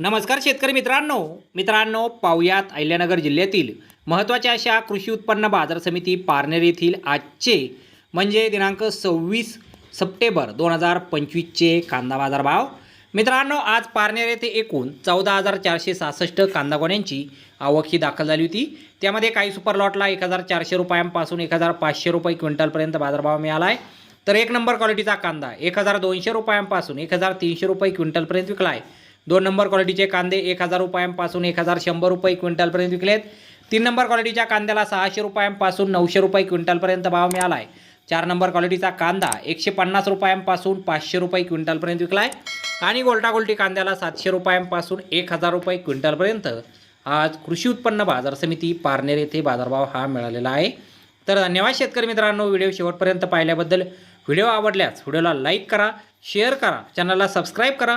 नमस्कार शेतकरी मित्रांनो. मित्रांनो पाहुयात अहिल्यानगर जिल्ह्यातील महत्त्वाच्या अशा कृषी उत्पन्न बाजार समिती पारनेर येथील आजचे म्हणजे दिनांक सव्वीस सप्टेंबर दोन हजार पंचवीसचे कांदा बाजार भाव मित्रांनो आज पारनेर येथे एकूण चौदा हजार चारशे सहासष्ट कांदा गोण्यांची आवक ही दाखल झाली होती. त्यामध्ये काही सुपर लॉटला एक हजार चारशे रुपयांपासून एक हजार पाचशे रुपये क्विंटलपर्यंत बाजारभाव मिळाला आहे तर एक नंबर क्वालिटीचा कांदा एक हजार दोनशे रुपयांपासून एक हजार तीनशे रुपये क्विंटलपर्यंत विकला आहे दोन नंबर क्वालिटीचे कांदे एक हजार रुपयांपासून एक हजार शंभर रुपये क्विंटलपर्यंत विकलेत. तीन नंबर क्वालिटीच्या कांद्याला सहाशे रुपयांपासून नऊशे रुपये क्विंटलपर्यंत भाव मिळाला आहे चार नंबर क्वालिटीचा कांदा एकशे पन्नास रुपयांपासून पाचशे रुपये क्विंटलपर्यंत विकला आहे आणि गोल्टागोल्टी कांद्याला सातशे रुपयांपासून एक हजार रुपये क्विंटलपर्यंत. आज कृषी उत्पन्न बाजार समिती पारनेर येथे बाजारभाव हा मिळालेला आहे. तर धन्यवाद शेतकरी मित्रांनो व्हिडिओ शेवटपर्यंत पाहिल्याबद्दल व्हिडिओ आवडल्यास व्हिडिओला लाईक करा शेअर करा चॅनलला सबस्क्राईब करा.